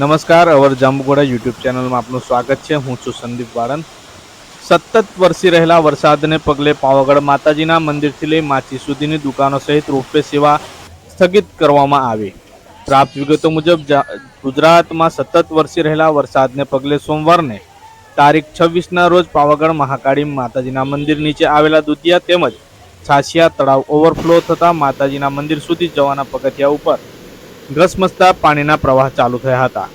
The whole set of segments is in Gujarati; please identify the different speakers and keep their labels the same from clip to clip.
Speaker 1: નમસ્કાર, અવર જાંબુગોડા યુટ્યુબ ચેનલમાં આપનું સ્વાગત છે. હું છું સંદીપ વાળન સતત વરસી રહેલા વરસાદને પગલે પાવાગઢ માતાજીના મંદિરથી લઈ માછી સુધીની દુકાનો સહિત રોપવે સેવા સ્થગિત કરવામાં આવી. પ્રાપ્ત વિગતો મુજબ ગુજરાતમાં સતત વરસી રહેલા વરસાદને પગલે સોમવારને તારીખ છવ્વીસના રોજ પાવાગઢ મહાકાળી માતાજીના મંદિર નીચે આવેલા દુધિયા તેમજ છાસિયા તળાવ ઓવરફ્લો થતાં માતાજીના મંદિર સુધી જવાના પગથિયા ઉપર ઘસમસતા પાણીના પ્રવાહ ચાલુ થયા હતા.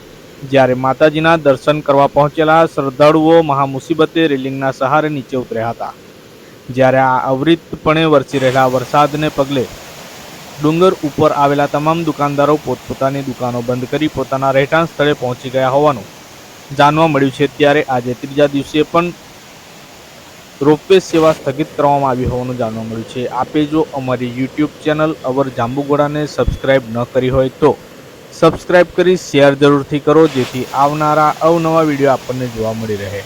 Speaker 1: જ્યારે માતાજીના દર્શન કરવા પહોંચેલા શ્રદ્ધાળુઓ મહામુસીબતે રેલિંગના સહારે નીચે ઉતર્યા હતા. જ્યારે આ અવિરતપણે વરસી રહેલા વરસાદને પગલે ડુંગર ઉપર આવેલા તમામ દુકાનદારો પોતપોતાની દુકાનો બંધ કરી પોતાના રહેઠાણ સ્થળે પહોંચી ગયા હોવાનું જાણવા મળ્યું છે. ત્યારે આજે ત્રીજા દિવસે પણ રોપવે સેવા સ્થગિત કરવામાં આવી હોવાનું જાણવા મળ્યું છે. આપે જો અમારી યુટ્યુબ ચેનલ અવર જાંબુગોડાને સબસ્ક્રાઇબ ન કરી હોય તો સબસ્ક્રાઇબ કરી શેર જરૂરથી કરો જેથી આવનારા અવનવા વીડિયો આપણને જોવા મળી રહે.